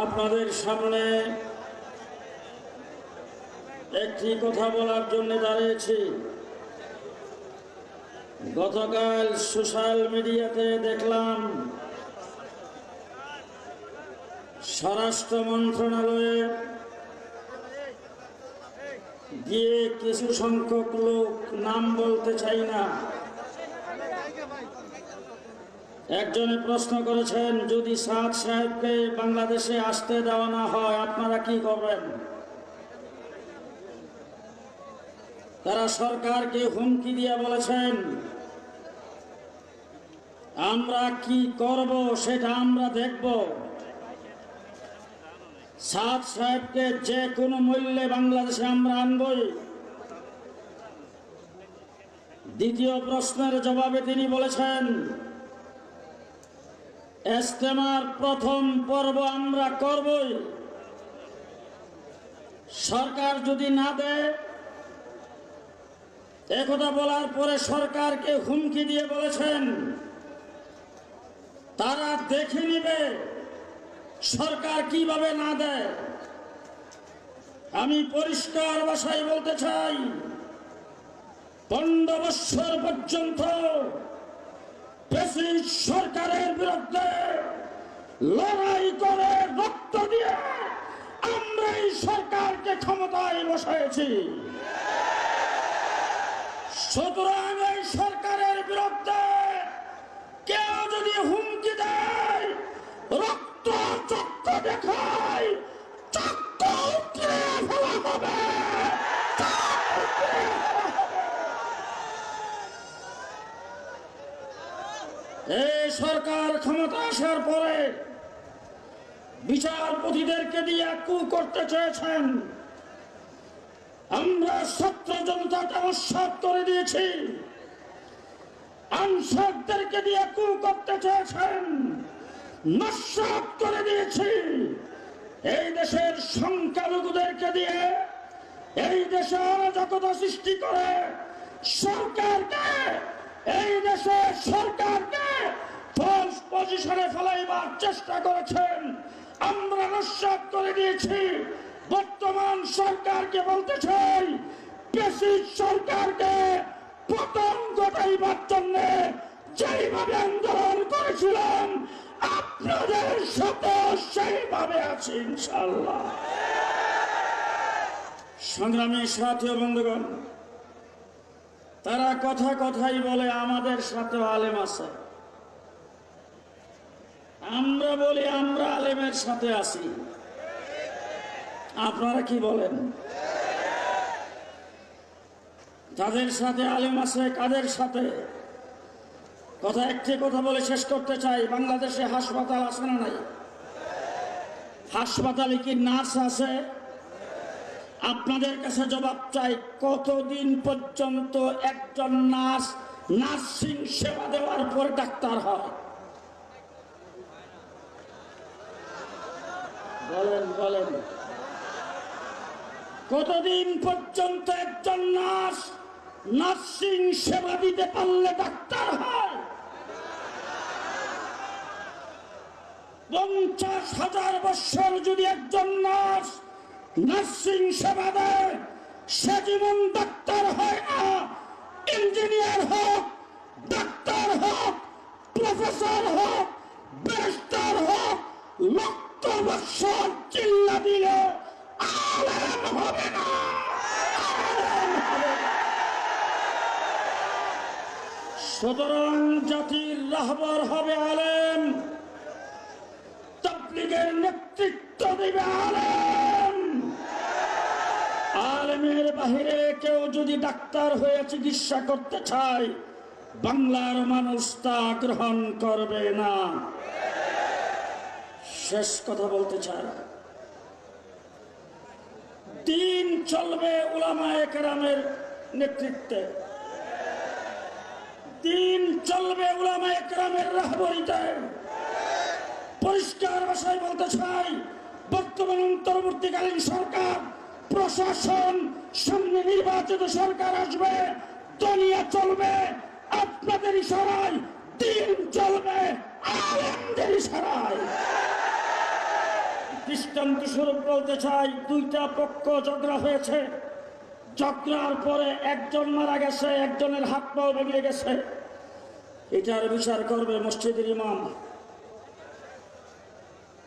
আপনাদের সামনে একটি কথা বলার জন্য দাঁড়িয়েছি। গতকাল সোশ্যাল মিডিয়াতে দেখলাম স্বরাষ্ট্র মন্ত্রণালয়ে গিয়ে কিছু সংখ্যক লোক নাম বলতে চাই না। একজনে প্রশ্ন করেছেন, যদি সাদ সাহেবকে বাংলাদেশে আসতে দেওয়া না হয়, আপনারা কি করবেন? তারা সরকারকে হুমকি দিয়ে বলেছেন, আমরা কি করব সেটা আমরা দেখব। সাদ সাহেবকে যে কোনো মূল্যে বাংলাদেশে আমরা আনবই। দ্বিতীয় প্রশ্নের জবাবে তিনি বলেছেন এস্তেমার প্রথম পর্ব আমরা করবই। সরকার যদি না দেয় একথা বলার পরে সরকারকে হুমকি দিয়ে বলেছেন, তারা দেখে নেবে সরকার কীভাবে না দেয়। আমি পরিষ্কার ভাষায় বলতে চাই, পনেরো বৎসর পর্যন্ত প্রেসিড সরকারের বিরুদ্ধে লড়াই করে রক্ত দিয়ে আমরা এই সরকারকে ক্ষমতায় বসাইছি সুতরাং এই সরকারের বিরুদ্ধে কেউ যদি হুমকি দেয়, রক্ত চক্র দেখায় সরকার ক্ষমতা আসার পরে বিচারপতিদেরকে দিয়ে কু করতে চেয়েছেন। আমরা ছাত্র জনতাকে উৎসাহ করে দিয়েছি। আনসারদেরকে দিয়ে কু করতে চেয়েছেন। নস্বাত করে দিয়েছি। এই দেশের সংখ্যালঘুদেরকে দিয়ে এই দেশে অরাজকতা সৃষ্টি করে সরকারকে, এই দেশের সরকারকে পজিশনে ফেলাইবার চেষ্টা করেছেন। আমরা নস্বাত করে দিয়েছি। বর্তমান সরকারকে বলতে চাই বেশি সরকারকে পতন ঘটাইবার জন্য যেইভাবে আন্দোলন করেছিলাম আপনাদের সাথে সেইভাবে আছে ইনশাল্লাহ সংগ্রামী সাথী বন্ধুগণ, তারা কথা কথাই বলে আমাদের সাথে আলেম আছে। আমরা বলি আমরা আলেমের সাথে আছি। আপনারা কি বলেন? যাদের সাথে আলেম আছে, কাদের সাথে? কথা একটি কথা বলে শেষ করতে চাই, বাংলাদেশে হাসপাতাল আছে না নাই? হাসপাতালে কি নার্স আছে? আপনাদের কাছে জবাব চাই, কতদিন পর্যন্ত একজন নার্স নার্সিং সেবা দেওয়ার পর ডাক্তার হয়? বলেন বলেন। কতদিন পর্যন্ত একজন নার্স নার্সিং সেবা দিতে পারলে ডাক্তার হয়? পঞ্চাশ হাজার বছর যদি একজন নার্স নার্সিং সেবা দেয়, সে জীবন ডাক্তার হয় না, ইঞ্জিনিয়ার হোক, ডাক্তার হোক, প্রফেসর হোক ব্যারিস্টার হোক লক্ষ বছর চিল্লা দিলে আলেম হবে না আলেম হবে না। সুতরাং জাতির রাহবার হবে আলেম। তাবলিগের নেতৃত্ব দিবে আলেম। আলেমের বাহিরে কেউ যদি ডাক্তার হয়ে চিকিৎসা করতে চায়, বাংলার মানুষ তা গ্রহণ করবে না। শেষ কথা বলতে চায় দিন চলবে উলামায়ে কেরামের নেতৃত্বে। দিন চলবে উলামায়ে কেরামের রাহবরিতে। পরিষ্কার ভাষায় বলতে চাই, বর্তমান অন্তর্বর্তীকালীন সরকার, প্রশাসন, সামনে নির্বাচিত সরকার আসবে, দুনিয়া চলবে, আপনাদের ইশারায় দিন চলবে, আলেমদের ইশারায়। দৃষ্টান্ত স্বরূপ বলতে চাই, দুইটা পক্ষ ঝগড়া হয়েছে। ঝগড়ার পরে একজন মারা গেছে, একজনের হাত পাও ভেঙে গেছে। এটার বিচার করবে মসজিদের ইমাম,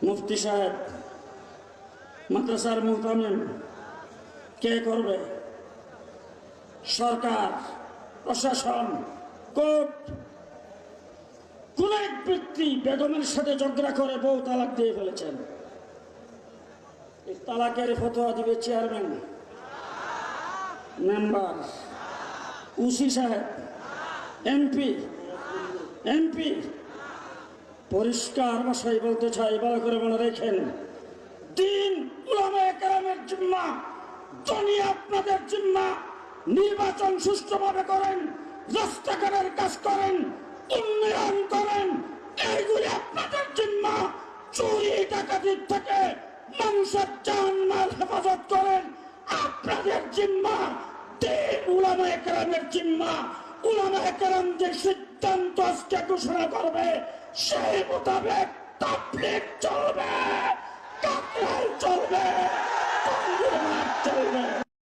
মুফতি সাহেব, মাদ্রাসার মুহতামিম কে করবে? সরকার, প্রশাসন, কোর্ট। কোন এক ব্যক্তি বেগমের সাথে ঝগড়া করে বউ তালাক দিয়ে ফেলেছেন। এই তালাকের ফতোয়া দিবে চেয়ারম্যান মেম্বার উসি সাহেব এমপি এমপি পরিষ্কার ভাষায় বলতে চাই, ভালো করে মনে রেখেন। দিন একরামের জিম্মা জনি আপনাদের জিম্মা, নির্বাচন সুষ্ঠুভাবে করেন, রাস্তাঘাটের কাজ করেন, উন্নয়ন করেন, এইগুলি আপনাদের জিম্মা। চুরি, ডাকাতির থেকে মানুষের জান মাল হেফাজত আপনাদের জিম্মা, তিন উলামা একরামের জিম্মা। উলামা একরাম যে সিদ্ধান্ত আজকে ঘোষণা করবে, সেই মোতাবেক তাবলিক চলবে কাকরাল চলবে চলবে।